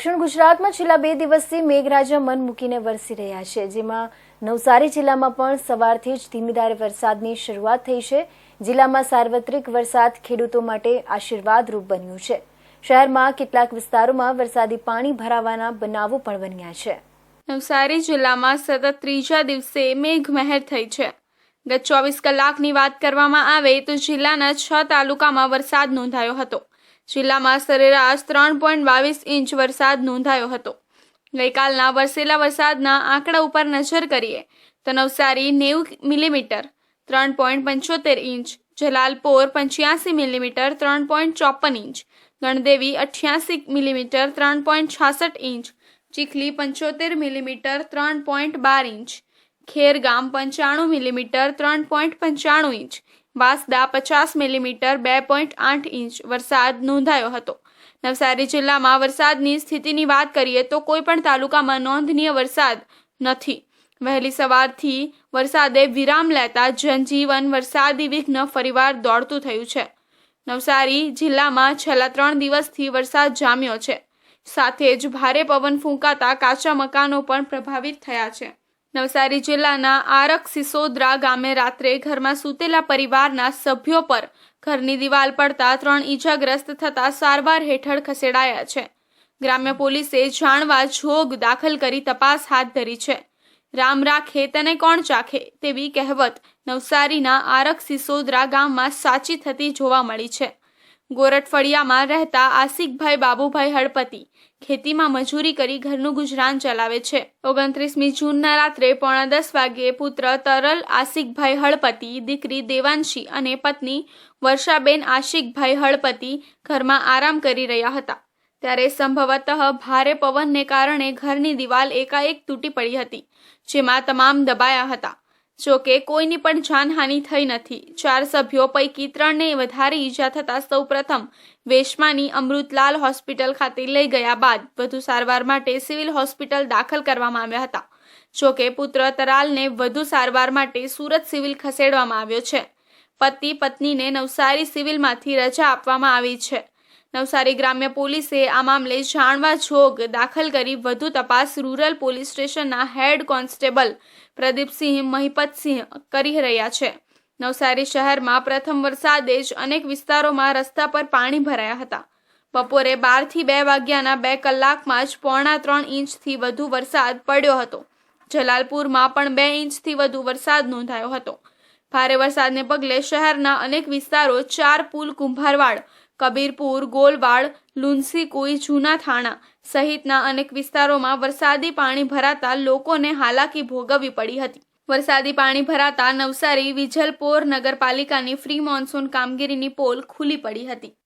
દક્ષિણ ગુજરાતમાં છેલ્લા બે દિવસથી મેઘરાજા મન મૂકીને વરસી રહ્યા છે, જેમાં નવસારી જિલ્લામાં પણ સવારથી જ ધીમીધારે વરસાદની શરૂઆત થઈ છે. જિલ્લામાં સાર્વત્રિક વરસાદ ખેડૂતો માટે આશીર્વાદરૂપ બન્યું છે. શહેરમાં કેટલાક વિસ્તારોમાં વરસાદી પાણી ભરાવાના બનાવો પણ બન્યા છે. નવસારી જિલ્લામાં સતત ત્રીજા દિવસે મેઘમહેર થઈ છે. ગત ચોવીસ કલાકની વાત કરવામાં આવે તો જિલ્લાના છ તાલુકામાં વરસાદ નોંધાયો હતો. જિલ્લામાં સરેરાશ ત્રણ પોઈન્ટ બાવીસ ઇંચ વરસાદ નોંધાયો હતો. ગઈકાલના વરસેલા વરસાદના આંકડા ઉપર નજર કરીએ તો નવસારી નેવું મિલીમીટર, ત્રણ પોઈન્ટ પંચોતેર ઇંચ, જલાલપોર પંચ્યાસી મિલીમીટર, ત્રણ પોઈન્ટ ચોપન ઇંચ, ગણદેવી અઠ્યાસી મિલીમીટર, ત્રણ પોઈન્ટ છાસઠ ઇંચ, ચીખલી પંચોતેર મિલીમીટર, ત્રણ પોઈન્ટ બાર ઇંચ, ખેરગામ પંચાણું મિલીમીટર, ત્રણ પોઈન્ટ પંચાણું ઇંચ વાસદા પચાસ મિલીમીટર બે પોઈન્ટ આઠ ઇંચ વરસાદ નોંધાયો હતો. નવસારી જિલ્લામાં વરસાદની સ્થિતિની વાત કરીએ તો કોઈપણ તાલુકામાં નોંધનીય વરસાદ નથી. વહેલી સવારથી વરસાદે વિરામ લેતા જનજીવન વરસાદી વિઘ્ન ફરીવાર દોડતું થયું છે. નવસારી જિલ્લામાં છેલ્લા ત્રણ દિવસથી વરસાદ જામ્યો છે. સાથે જ ભારે પવન ફૂંકાતા કાચા મકાનો પણ પ્રભાવિત થયા છે. નવસારી જિલ્લાના આરક સિસોદરા ગામે રાત્રે ઘરમાં સૂતેલા પરિવારના સભ્યો પર ઘરની દિવાલ પડતા ત્રણ ઈજાગ્રસ્ત થતા સારવાર હેઠળ ખસેડાયા છે. ગ્રામ્ય પોલીસે જાણવા જોગ દાખલ કરી તપાસ હાથ ધરી છે. રામ રાખે તને કોણ ચાખે તેવી કહેવત નવસારીના આરક સિસોદરા ગામમાં સાચી થતી જોવા મળી છે. ગોરટફળિયામાં રહેતા આસિકભાઈ બાબુભાઈ હળપતિ ખેતીમાં મજૂરી કરી ઘરનું ગુજરાન ચલાવે છે. ઓગણત્રીસમી જૂનના રાત્રે પોણા દસ વાગ્યે પુત્ર તરલ આસિકભાઈ હળપતિ, દીકરી દેવાંશી અને પત્ની વર્ષાબેન આશિકભાઈ હળપતિ ઘરમાં આરામ કરી રહ્યા હતા. ત્યારે સંભવતઃ ભારે પવનને કારણે ઘરની દિવાલ એકાએક તૂટી પડી હતી, જેમાં તમામ દબાયા હતા. જોકે કોઈની પણ જાનહાનિ થઈ નથી. ચાર સભ્યો પૈકી ત્રણને વધારે ઈજા થતાં સૌપ્રથમ વેશમાની અમૃતલાલ હોસ્પિટલ ખાતે લઈ ગયા બાદ વધુ સારવાર માટે સિવિલ હોસ્પિટલ દાખલ કરવામાં આવ્યા હતા. જોકે પુત્ર તરાલને વધુ સારવાર માટે સુરત સિવિલ ખસેડવામાં આવ્યો છે. પતિ પત્નીને નવસારી સિવિલમાંથી રજા આપવામાં આવી છે. નવસારી ગ્રામ્ય પોલીસે આ મામલે જાણવા જોગ દાખલ કરી વધુ તપાસ રૂરલ પોલીસ સ્ટેશનના હેડ કોન્સ્ટેબલ પ્રદીપસિંહ મહિપતસિંહ કરી રહ્યા છે. નવસારી શહેરમાં પ્રથમ વરસાદે જ અનેક વિસ્તારોમાં રસ્તા પર પાણી ભરાયા હતા. બપોરે બારથી બે વાગ્યાના બે કલાકમાં જ પોણા ત્રણ ઇંચથી વધુ વરસાદ પડ્યો હતો. જલાલપુરમાં પણ બે ઇંચથી વધુ વરસાદ નોંધાયો હતો. ભારે વરસાદને પગલે શહેરના અનેક વિસ્તારો ચાર પુલ કુંભારવાડ કબીરપુર, ગોલવાડ લુન્સીકુઈ જૂના થાણા સહિતના અનેક વિસ્તારોમાં વરસાદી પાણી ભરાતા લોકોને હાલાકી ભોગવવી પડી હતી. વરસાદી પાણી ભરાતા નવસારી, વિજલપોર નગરપાલિકાની ફ્રી મોન્સૂન કામગીરીની પોલ ખુલ્લી પડી હતી.